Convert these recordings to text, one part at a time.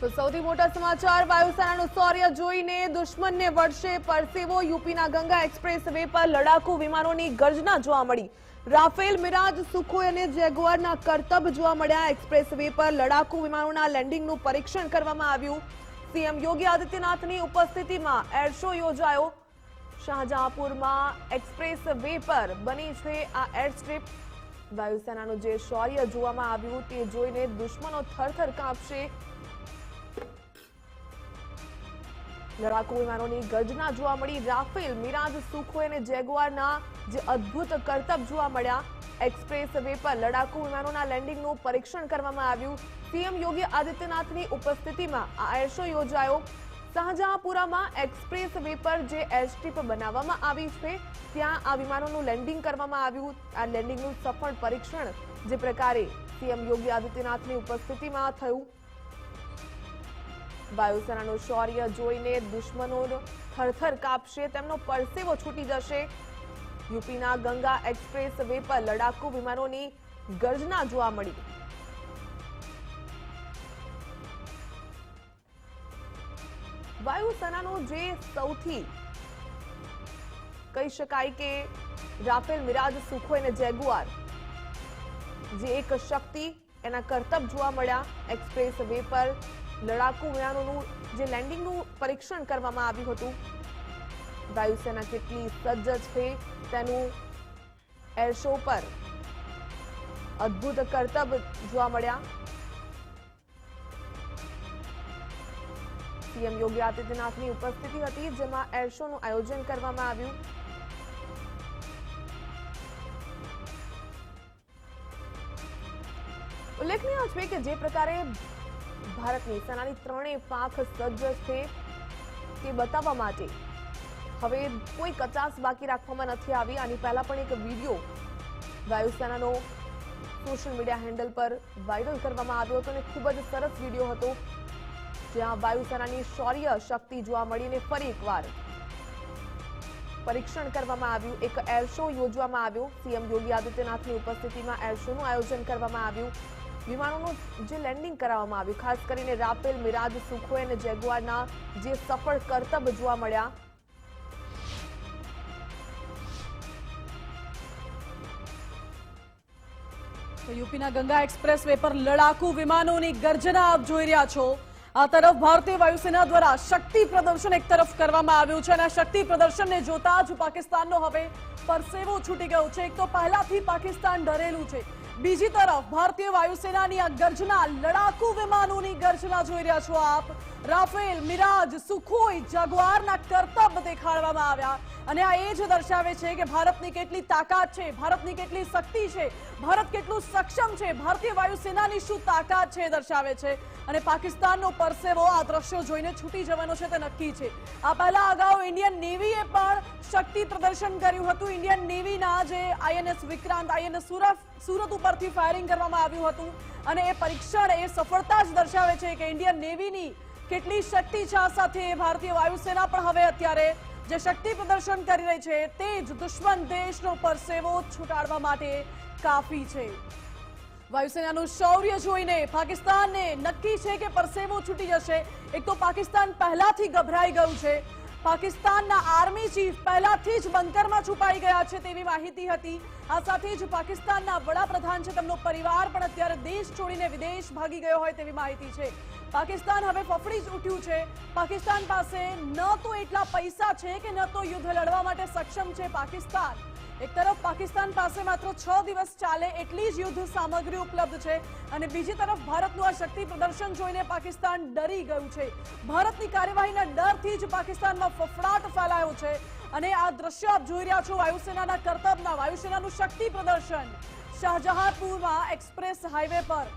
તો સૌથી મોટા સમાચાર, વાયુસેનાનું શૌર્ય જોઈને દુશ્મનને વળશે પરસેવો. યુપીના ગંગા એક્સપ્રેસ વે પર લડાકુ વિમાનોની ગર્જના જોવા મળી. રાફેલ, મિરાજ, સુખોઈ અને જેગુઆરના કરતબ જોવા મળ્યા. એક્સપ્રેસ વે પર લડાકુ વિમાનોના લેન્ડિંગનું પરીક્ષણ કરવામાં આવ્યું. સીએમ યોગી આદિત્યનાથની ઉપસ્થિતિમાં એર શો યોજાયો. શાહજહાંપુરમાં એક્સપ્રેસ વે પર બની છે આ એર સ્ટ્રીપ વાયુસેનાનું જે શૌર્ય જોવામાં આવ્યું તે જોઈને દુશ્મનો થરથર કાંપશે. લડાકુ વિમાનોની ગર્જના જોવા મળી. રાફેલ, મિરાજ, સુખોઈ અને જેગુઆરના જે અદ્ભુત કરતબ જોવા મળ્યા. એક્સપ્રેસ વે પર લડાકુ વિમાનોના લેન્ડિંગનું પરીક્ષણ કરવામાં આવ્યું. સીએમ યોગી આદિત્યનાથની ઉપસ્થિતિમાં આ એર શો યોજાયો. શાહજહાંપુરામાં એક્સપ્રેસ વે પર જે એરસ્ટ્રીપ બનાવવામાં આવી છે, ત્યાં આ વિમાનોનું લેન્ડિંગ કરવામાં આવ્યું. આ લેન્ડિંગનું સફળ પરીક્ષણ જે પ્રકારે સીએમ યોગી આદિત્યનાથની ઉપસ્થિતિમાં થયું. વાયુસેનાનું શૌર્ય જોઈને દુશ્મનોનો થરથર કાપશે, તેમનો પરસેવો છૂટી જશે. યુપીના ગંગા એક્સપ્રેસ વે પર લડાકુ વિમાનોની ગર્જના જોવા મળી. વાયુસેનાનો જે સૌથી કહી શકાય કે રાફેલ મિરાજ સુખોઈ અને જેગુઆર, જે એક શક્તિ એના કરતબ જોવા મળ્યા એક્સપ્રેસ વે પર લડાકુ વિમાનોનું જે લેન્ડિંગનું પરીક્ષણ કરવામાં આવ્યું હતું. વાયુસેના કેટલી સજ્જ છે તેનું એરશો પર અદ્ભુત કરતબ જોવા મળ્યા. સીએમ યોગી આદિત્યનાથની ઉપસ્થિતિ હતી, જેમાં એર શોનું આયોજન કરવામાં આવ્યું. ઉલ્લેખનીય છે કે જે પ્રકારે ભારતની સેનાની ત્રણેય પાંખ સજ્જ છે તે બતાવવા માટે. હવે કોઈ કચાસ બાકી રાખવામાં નથી આવી. આની પહેલા પણ એક વીડિયો વાયુસેનાનો સોશિયલ મીડિયા હેન્ડલ પર વાયરલ કરવામાં આવ્યો હતો અને ખૂબ જ સરસ વીડિયો હતો, જ્યાં વાયુસેનાની શૌર્ય શક્તિ જોવા મળીને ફરી એકવાર પરીક્ષણ કરવામાં આવ્યું. એક એર શો યોજવામાં આવ્યો. સીએમ યોગી આદિત્યનાથની ઉપસ્થિતિમાં એર શોનું આયોજન કરવામાં આવ્યું. વિમાનોનું જે લેન્ડિંગ કરાવવામાં આવ્યું, ખાસ કરીને રાફેલ, મિરાજ, સુખોઈ અને જેગવારના જે સફળ કરતબ જોવા મળ્યા. યુપીના ગંગા એક્સપ્રેસ વે પર લડાકુ વિમાનોની ગર્જના આપ જોઈ રહ્યા છો. આ તરફ ભારતીય વાયુસેના દ્વારા શક્તિ પ્રદર્શન એક તરફ કરવામાં આવ્યું છે અને આ શક્તિ પ્રદર્શનને જોતા જ પાકિસ્તાનનો હવે પરસેવો છૂટી ગયો છે. એક તો પહેલાથી પાકિસ્તાન ડરેલું છે. બીજી તરફ ભારતીય વાયુસેનાની આ ગર્જના લડાકુ વિમાનોની ગર્જના જોઈ રહ્યા છો આપ. રાફેલ, મિરાજ, સુખોઈ, જગવારના કરતબ દેખાડવામાં આવ્યા. અને આ એ જ દર્શાવે છે કે ભારતની કેટલી તાકાત છે, ભારતની કેટલી શક્તિ છે, ભારત કેટલું સક્ષમ છે, ભારતીય વાયુસેનાની શું તાકાત છે દર્શાવે છે. અને પાકિસ્તાનનો પરસેવો આ દ્રશ્યો જોઈને છૂટી જવાનો છે તે નક્કી છે. આ પહેલા અગાઉ ઇન્ડિયન નેવીએ પણ શક્તિ પ્રદર્શન કર્યું હતું. ઇન્ડિયન નેવીના જે આઈએનએસ વિક્રાંત, આઈએનએસ સુરત સુરત ઉપરથી ફાયરિંગ કરવામાં આવ્યું હતું. અને એ પરીક્ષણ એ સફળતા જ દર્શાવે છે કે ઇન્ડિયન નેવીની કેટલી શક્તિ છે આ સાથે ભારતીય વાયુસેના? પણ હવે અત્યારે જે શક્તિ પ્રદર્શન કરી રહી છે તે જ દુશ્મન દેશનો પરસેવો છૂટાડવા માટે કાફી છે. વાયુસેનાનું શૌર્ય જોઈને પાકિસ્તાનને નક્કી છે કે પરસેવો છૂટી જશે. એક તો પાકિસ્તાન પહેલાથી ગભરાઈ ગયું છે. પાકિસ્તાનના આર્મી ચીફ પહેલાથી જ બંકરમાં છુપાઈ ગયા છે તેવી માહિતી હતી. આ સાથે જ પાકિસ્તાનના વડાપ્રધાન છે તેમનો પરિવાર પણ અત્યારે દેશ છોડીને વિદેશ ભાગી ગયો હોય તેવી માહિતી છે. પાકિસ્તાન હવે ફફડી જ ઉઠ્યું છે. પાકિસ્તાન પાસે ન તો એટલા પૈસા છે કે ન તો યુદ્ધ લડવા માટે સક્ષમ છે પાકિસ્તાન. એક તરફ પાકિસ્તાન પાસે માત્ર છ દિવસ ચાલે એટલી જ યુદ્ધ સામગ્રી ઉપલબ્ધ છે અને બીજી તરફ ભારતનું આ શક્તિ પ્રદર્શન જોઈને પાકિસ્તાન ડરી ગયું છે. ભારતની કાર્યવાહીના ડરથી જ પાકિસ્તાનમાં ફફડાટ ફેલાયો છે અને આ દ્રશ્ય આપ જોઈ રહ્યા છો વાયુસેનાના કરતબના, વાયુસેનાનું શક્તિ પ્રદર્શન. શાહજહાંપુરમાં એક્સપ્રેસ હાઈવે પર.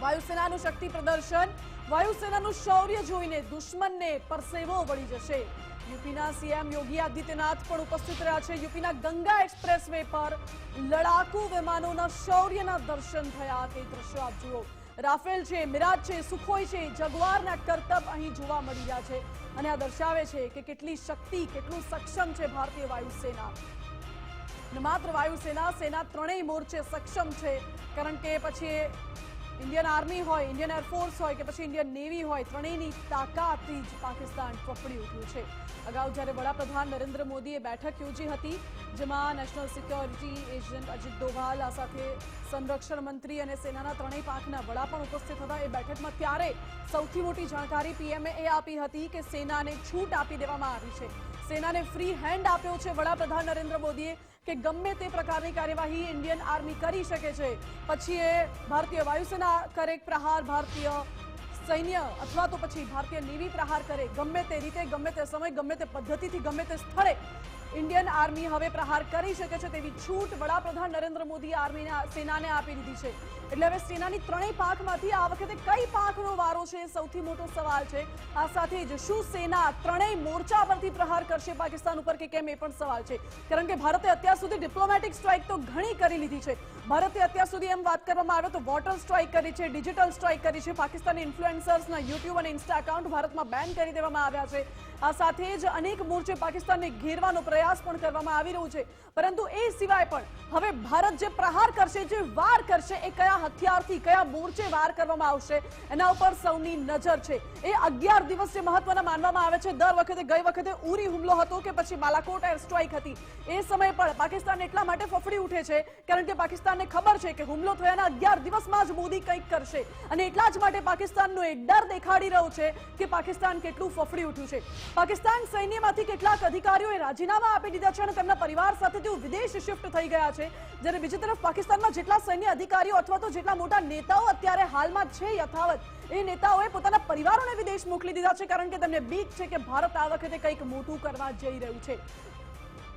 વાયુસેનાનું શક્તિ પ્રદર્શન, વાયુસેનાનું શૌર્ય જોઈને દુશ્મનને પરસેવો વળી જશે. યુપીના સીએમ યોગી આદિત્યનાથ પણ ઉપસ્થિત રહ્યા છે. યુપીના ગંગા એક્સપ્રેસ વે પર લડાકુ વિમાનોના શૌર્યના દર્શન થયા. તે દ્રશ્યો આપ જુઓ. રાફેલ છે, મિરાજ છે, સુખોઈ છે, જગવારના કરતબ અહીં જોવા મળી રહ્યા છે. અને આ દર્શાવે છે કે કેટલી શક્તિ, કેટલું સક્ષમ છે ભારતીય વાયુસેના. માત્ર વાયુસેના, સેના ત્રણેય મોરચે સક્ષમ છે. કારણ કે પછી ઇન્ડિયન આર્મી હોય ઇન્ડિયન એરફોર્સ હોય કે પછી ઇન્ડિયન નેવી હોય, ત્રણેયની તાકાતથી જ પાકિસ્તાન ફફડી ઉઠ્યું છે. અગાઉ જ્યારે વડાપ્રધાન નરેન્દ્ર મોદીએ બેઠક યોજી હતી, જેમાં national security agent Ajit Doval આ સાથે સંરક્ષણ મંત્રી અને સેનાના ત્રણેય પાંખના વડા પણ ઉપસ્થિત હતા. એ બેઠકમાં ત્યારે સૌથી મોટી જાણકારી પીએમએ એ આપી હતી કે સેનાને છૂટ આપી દેવામાં આવી છે. સેનાને ફ્રી હેન્ડ આપ્યો છે વડાપ્રધાન નરેન્દ્ર મોદીએ. કે ગમે તે પ્રકારની કાર્યવાહી ઇન્ડિયન આર્મી કરી શકે છે. પછી એ ભારતીય વાયુસેના કરે પ્રહાર, ભારતીય સૈન્ય અથવા તો પછી ભારતીય નેવી પ્રહાર કરે. ગમે તે રીતે, ગમે તે સમય, ગમે તે પદ્ધતિથી, ગમે તે સ્થળે ઇન્ડિયન આર્મી હવે પ્રહાર કરી શકે છે તેવી છૂટ વડાપ્રધાન નરેન્દ્ર મોદીએ આર્મીના, સેનાને આપી દીધી છે. એટલે હવે સેનાની ત્રણેય પાંખમાંથી આ વખતે કઈ પાંખનો વારો છે? સૌથી મોટો સવાલ છે. આ સાથે જ શું સેના ત્રણેય મોરચા પરથી પ્રહાર કરશે પાકિસ્તાન ઉપર કે કેમ? એ પણ સવાલ છે. કારણ કે ભારતે અત્યાર સુધી ડિપ્લોમેટિક સ્ટ્રાઇક તો ઘણી કરી લીધી છે. ભારતે અત્યાર સુધી એમ વાત કરવામાં આવે તો વોટર સ્ટ્રાઇક કરી છે, ડિજિટલ સ્ટ્રાઇક કરી છે. પાકિસ્તાની ઇન્ફ્લુએન્સર્સના યુટ્યુબ અને ઇન્સ્ટા એકાઉન્ટ ભારતમાં બેન કરી દેવામાં આવ્યા છે. આ સાથે જ અનેક મોરચે પાકિસ્તાનને ઘેરવાનો પ્રયાસ પણ કરવામાં આવી રહ્યો છે. પરંતુ એ સિવાય પણ હવે ભારત જે પ્રહાર કરશે, જે વાર કરશે, એ કયા હથિયારથી, કયા મોરચે વાર કરવામાં આવશે, એના ઉપર સૌની નજર છે. એ અગિયાર દિવસ જે મહત્વના માનવામાં આવે છે. દર વખતે, ગઈ વખતે ઉરી હુમલો હતો કે પછી બાલાકોટ એર સ્ટ્રાઇક હતી. એ સમયે પણ પાકિસ્તાન એટલા માટે ફફડી ઉઠે છે, કારણ કે પાકિસ્તાનને ખબર છે કે હુમલો થયાના અગિયાર દિવસમાં જ મોદી કંઈક કરશે. અને એટલા જ માટે પાકિસ્તાનનો એક ડર દેખાડી રહ્યો છે કે પાકિસ્તાન કેટલું ફફડી ઉઠ્યું છે. પાકિસ્તાન સૈન્યમાંથી કેટલાક અધિકારીઓએ રાજીનામા આપી દીધા છે અને તેમના પરિવાર સાથે તેઓ વિદેશ શિફ્ટ થઈ ગયા છે. જ્યારે બીજી તરફ પાકિસ્તાનમાં જેટલા સૈન્ય અધિકારીઓ અથવા તો જેટલા મોટા નેતાઓ અત્યારે હાલમાં છે યથાવત, એ નેતાઓએ પોતાના પરિવારોને વિદેશ મોકલી દીધા છે કારણ કે તેમને બીક છે કે ભારત આ વખતે કંઈક મોટું કરવા જઈ રહ્યું છે.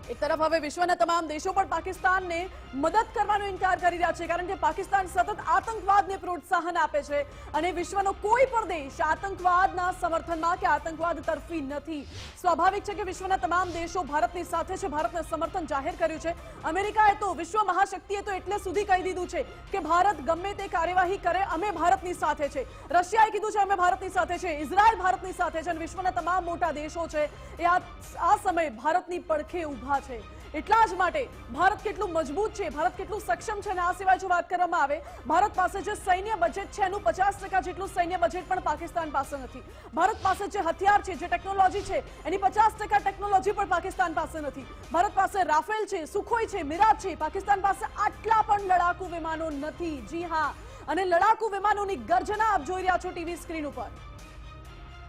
એક તરફ હવે વિશ્વના તમામ દેશો પણ પાકિસ્તાનને મદદ કરવાનો ઇનકાર કરી રહ્યા છે, કારણ કે પાકિસ્તાન સતત આતંકવાદને પ્રોત્સાહન આપે છે અને વિશ્વનો કોઈ પણ દેશ આતંકવાદના સમર્થનમાં કે આતંકવાદ તરફી નથી. સ્વાભાવિક છે કે વિશ્વના તમામ દેશો ભારતની સાથે છે, ભારતને સમર્થન જાહેર કર્યું છે. અમેરિકાએ તો વિશ્વ મહાશક્તિએ તો એટલે સુધી કહી દીધું છે કે ભારત ગમે તે કાર્યવાહી કરે, અમે ભારતની સાથે છે. રશિયાએ કીધું છે, અમે ભારતની સાથે છે. ઇઝરાયલ ભારતની સાથે છે અને વિશ્વના તમામ મોટા દેશો છે. એ આ સમયે ભારતની પડખે ઊભા છે. એટલા જ માટે ભારત કેટલું મજબૂત છે, ભારત કેટલું સક્ષમ છે અને આ સિવાય જો વાત કરવામાં આવે, ભારત પાસે જે સૈન્ય બજેટ છે, એનું પચાસ ટકા જેટલું સૈન્ય બજેટ પણ પાકિસ્તાન પાસે નથી. ભારત પાસે જે હથિયાર છે, જે ટેકનોલોજી છે, એની પચાસ ટકા ટેકનોલોજી પણ પાકિસ્તાન પાસે નથી. ભારત પાસે રાફેલ છે, સુખોઈ છે મિરાજ છે, પાકિસ્તાન પાસે આટલા પણ લડાકુ વિમાનો નથી. જી હા. અને લડાકુ વિમાનોની ગર્જના આપ જોઈ રહ્યા છો ટીવી સ્ક્રીન ઉપર.